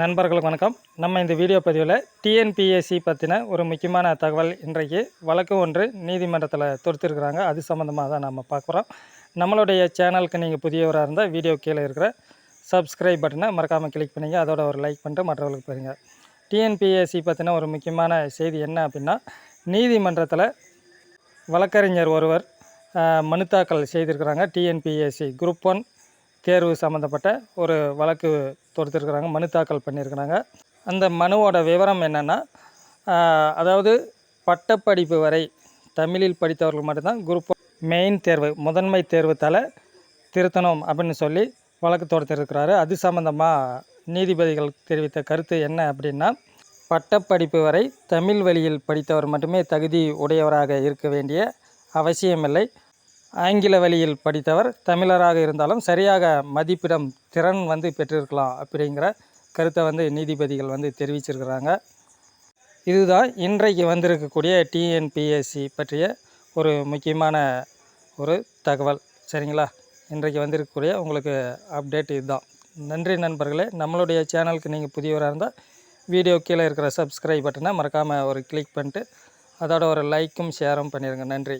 நண்பர்களுக்கு வணக்கம். நம்ம இந்த வீடியோ பதிவில் டிஎன்பிஎஸ்சி பற்றின ஒரு முக்கியமான தகவல் இன்றைக்கு வழக்கு ஒன்று நீதிமன்றத்தில் தொடுத்திருக்கிறாங்க. அது சம்மந்தமாக தான் நம்ம பார்க்குறோம் நம்மளுடைய சேனலுக்கு நீங்கள் புதியவராக இருந்தால் வீடியோ கீழே இருக்கிற சப்ஸ்கிரைப் பட்டனை மறக்காமல் கிளிக் பண்ணிங்க. அதோட ஒரு லைக் பண்ணிட்டு மற்றவர்களுக்கு போயிருங்க. டிஎன்பிஎஸ்சி பற்றின ஒரு முக்கியமான செய்தி என்ன அப்படின்னா நீதிமன்றத்தில் வழக்கறிஞர் ஒருவர் மனு தாக்கல் செய்திருக்கிறாங்க. டிஎன்பிஎஸ்சி குரூப் ஒன் தேர்வு சம்மந்தப்பட்ட ஒரு வழக்கு தொடுத்திருக்கிறாங்க மனு தாக்கல் பண்ணியிருக்கிறாங்க. அந்த மனுவோட விவரம் என்னென்னா அதாவது பட்டப்படிப்பு வரை தமிழில் படித்தவர்கள் மட்டும்தான் குரூப் மெயின் தேர்வு முதன்மை தேர்வு தலை திருத்தணும் அப்படின்னு சொல்லி வழக்கு தொடுத்திருக்கிறாரு. அது சம்மந்தமாக நீதிபதிகள் தெரிவித்த கருத்து என்ன அப்படின்னா பட்டப்படிப்பு வரை தமிழ் வழியில் படித்தவர் மட்டுமே தகுதி உடையவராக இருக்க வேண்டிய அவசியமில்லை. ஆங்கில வழியில் படித்தவர் தமிழராக இருந்தாலும் சரியாக மதிப்பிடம் திறன் வந்து பெற்றிருக்கலாம் அப்படிங்கிற கருத்தை வந்து நீதிபதிகள் வந்து தெரிவிச்சிருக்கிறாங்க. இதுதான் இன்றைக்கு வந்திருக்கக்கூடிய டிஎன்பிஎஸ்சி பற்றிய ஒரு முக்கியமான ஒரு தகவல். சரிங்களா? இன்றைக்கு வந்திருக்கக்கூடிய உங்களுக்கு அப்டேட் இதுதான். நன்றி நண்பர்களே. நம்மளுடைய சேனலுக்கு நீங்கள் புதியவராக இருந்தால் வீடியோ கீழே இருக்கிற சப்ஸ்கிரைப் பட்டனை மறக்காமல் ஒரு கிளிக் பண்ணிட்டு அதோட ஒரு லைக்கும் ஷேரும் பண்ணிடுங்க நன்றி.